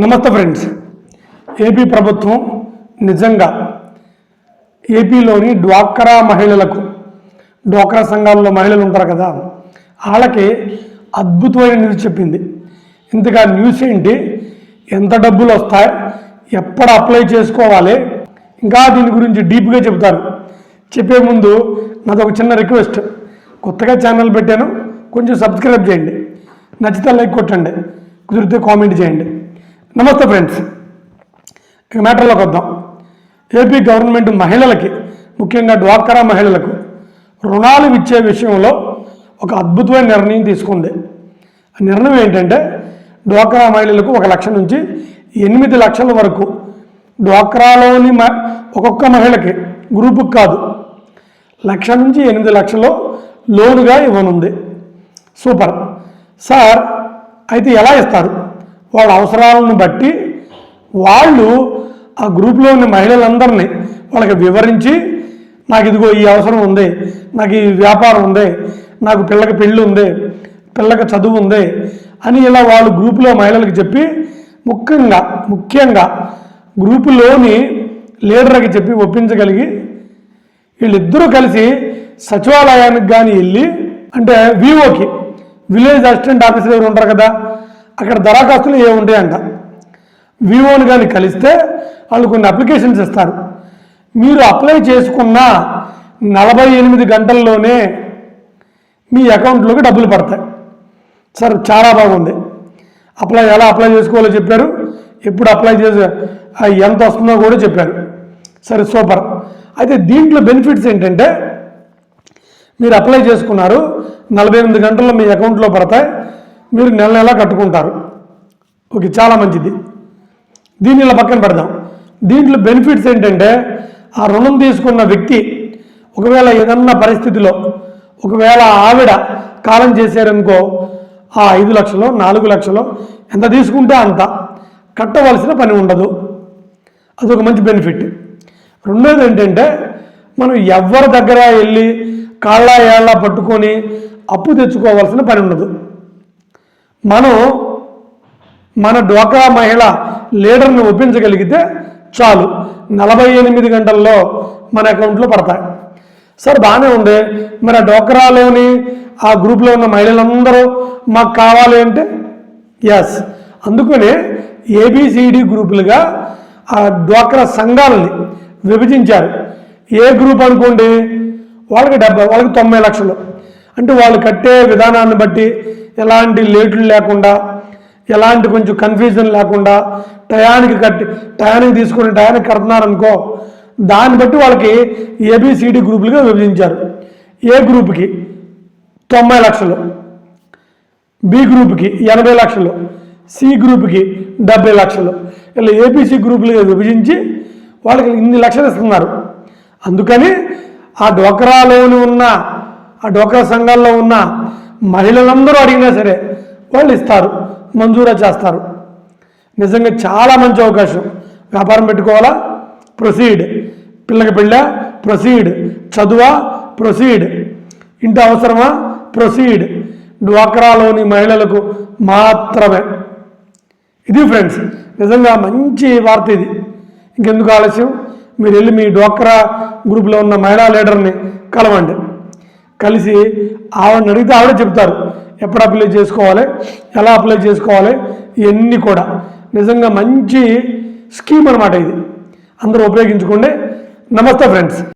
నమస్తే friends. AP ప్రభుత్వం నిజంగా ఏపీలోని డ్వాక్రా మహిళలకు డ్వాక్రా సంఘాల్లో మహిళలు ఉంటారు కదా వాళ్ళకి అద్భుతమైన న్యూస్ చెప్పింది. ఇంతగా న్యూస్ ఏంటి? ఎంత డబ్బులు వస్తాయి? ఎప్పుడు అప్లై చేసుకోవాలి? ఇంకా దీని గురించి డీప్గా చెప్తారు చెప్పే ముందు నాది ఒక చిన్న రిక్వెస్ట్ కొత్తగా ఛానల్ పెట్టాను. కొంచెం సబ్స్క్రైబ్ చేయండి. నచ్చితే లైక్ కొట్టండి. కుదిరితే కామెంట్ చేయండి. నమస్తే ఫ్రెండ్స్. ఇక మ్యాటర్లోకి వద్దాం. ఏపీ గవర్నమెంట్ మహిళలకి ముఖ్యంగా డ్వాక్రా మహిళలకు రుణాలు ఇచ్చే విషయంలో ఒక అద్భుతమైన నిర్ణయం తీసుకుంది. ఆ నిర్ణయం ఏంటంటే డ్వాక్రా మహిళలకు ఒక లక్ష నుంచి ఎనిమిది లక్షల వరకు డ్వాక్రాలోని మ ఒక్కొక్క మహిళకి గ్రూపుకి కాదు లక్ష నుంచి ఎనిమిది లక్షలు లోనుగా ఇవ్వనుంది. సూపర్. సార్ అయితే ఎలా ఇస్తారు? వాళ్ళ అవసరాలను బట్టి వాళ్ళు ఆ గ్రూప్లో ఉన్న మహిళలందరినీ వాళ్ళకి వివరించి నాకు ఇదిగో ఈ అవసరం ఉంది నాకు ఈ వ్యాపారం ఉంది నాకు పిల్లకి పెళ్ళి ఉంది పిల్లకి చదువు ఉంది అని ఇలా వాళ్ళు గ్రూపులో మహిళలకు చెప్పి ముఖ్యంగా ముఖ్యంగా గ్రూపులోని లీడర్కి చెప్పి ఒప్పించగలిగి వీళ్ళిద్దరూ కలిసి సచివాలయానికి కానీ వెళ్ళి అంటే వివోకి విలేజ్ అసిస్టెంట్ ఆఫీసర్ ఎవరు ఉంటారు కదా అక్కడ దరఖాస్తులు ఏ ఉంటాయంట? వివోని కానీ కలిస్తే వాళ్ళు కొన్ని అప్లికేషన్స్ ఇస్తారు. మీరు అప్లై చేసుకున్న నలభై ఎనిమిది గంటల్లోనే మీ అకౌంట్లోకి డబ్బులు పడతాయి. సార్ చాలా బాగుంది. అప్లై ఎలా అప్లై చేసుకోవాలో చెప్పారు. ఎప్పుడు అప్లై చేసే ఎంత వస్తుందో కూడా చెప్పారు. సరే సూపర్. అయితే దీంట్లో బెనిఫిట్స్ ఏంటంటే మీరు అప్లై చేసుకున్నారు నలభై ఎనిమిది గంటల్లో మీ అకౌంట్లో పడతాయి. మీరు నెల నెలా కట్టుకుంటారు. ఓకే చాలా మంచిది. దీన్ని ఇలా పక్కన పెడదాం. దీంట్లో బెనిఫిట్స్ ఏంటంటే ఆ రుణం తీసుకున్న వ్యక్తి ఒకవేళ ఏదన్నా పరిస్థితిలో ఒకవేళ ఆవిడ కాలం చేశారనుకో ఆ ఐదు లక్షలు నాలుగు లక్షలు ఎంత తీసుకుంటే అంత కట్టవలసిన పని ఉండదు. అదొక మంచి బెనిఫిట్ రెండోది ఏంటంటే మనం ఎవరి దగ్గర వెళ్ళి కాళ్ళ ఏళ్ళ పట్టుకొని అప్పు తెచ్చుకోవాల్సిన పని ఉండదు. మనం మన డ్వాక్రా మహిళ లీడర్ని ఒప్పించగలిగితే చాలు. నలభై ఎనిమిది గంటల్లో మన అకౌంట్లో పడతాయి. సార్ బాగానే ఉంది. మరి ఆ డ్వాక్రాలోని ఆ గ్రూప్లో ఉన్న మహిళలందరూ మాకు కావాలి అంటే? ఎస్ అందుకనే ఏబిసిడి గ్రూపులుగా ఆ డ్వాక్రా సంఘాలని విభజించారు. ఏ గ్రూప్ అనుకోండి? వాళ్ళకి డెబ్బై వాళ్ళకి తొంభై లక్షలు. అంటే వాళ్ళు కట్టే విధానాన్ని బట్టి ఎలాంటి లేట్లు లేకుండా ఎలాంటి కొంచెం కన్ఫ్యూజన్ లేకుండా టయానికి కట్టి టయానికి తీసుకుని టయానికి కడుతున్నారనుకో దాన్ని బట్టి వాళ్ళకి ఏబిసిడి గ్రూపులుగా విభజించారు. ఏ గ్రూప్కి? తొంభై లక్షలు. బి గ్రూప్కి ఎనభై లక్షలు. సి గ్రూప్కి డెబ్బై లక్షలు. ఇలా ఏపీసీ గ్రూపులుగా విభజించి వాళ్ళకి ఇన్ని లక్షలు ఇస్తున్నారు. అందుకని ఆ డోకరాలోని ఉన్న ఆ డోకరా సంఘాల్లో ఉన్న మహిళలందరూ అడిగినా సరే వాళ్ళు ఇస్తారు మంజూరా చేస్తారు. నిజంగా చాలా మంచి అవకాశం. వ్యాపారం పెట్టుకోవాలా? ప్రొసీడ్. పిల్లకి పెళ్ళా? ప్రొసీడ్. చదువా? ప్రొసీడ్. ఇంటి అవసరమా? ప్రొసీడ్. డ్వాక్రాలోని మహిళలకు మాత్రమే. ఇది ఫ్రెండ్స్ నిజంగా మంచి వార్త ఇది. ఇంకెందుకు ఆలస్యం? మీరు వెళ్ళి మీ డ్వాక్రా గ్రూప్లో ఉన్న మహిళా లీడర్ని కలవండి. కలిసి ఆవిడని అడిగితే ఆవిడే చెప్తారు. ఎప్పుడు అప్లై చేసుకోవాలి? ఎలా అప్లై చేసుకోవాలి? ఇవన్నీ కూడా. నిజంగా మంచి స్కీమ్ అనమాట ఇది. అందరూ ఉపయోగించుకోండి. నమస్తే ఫ్రెండ్స్.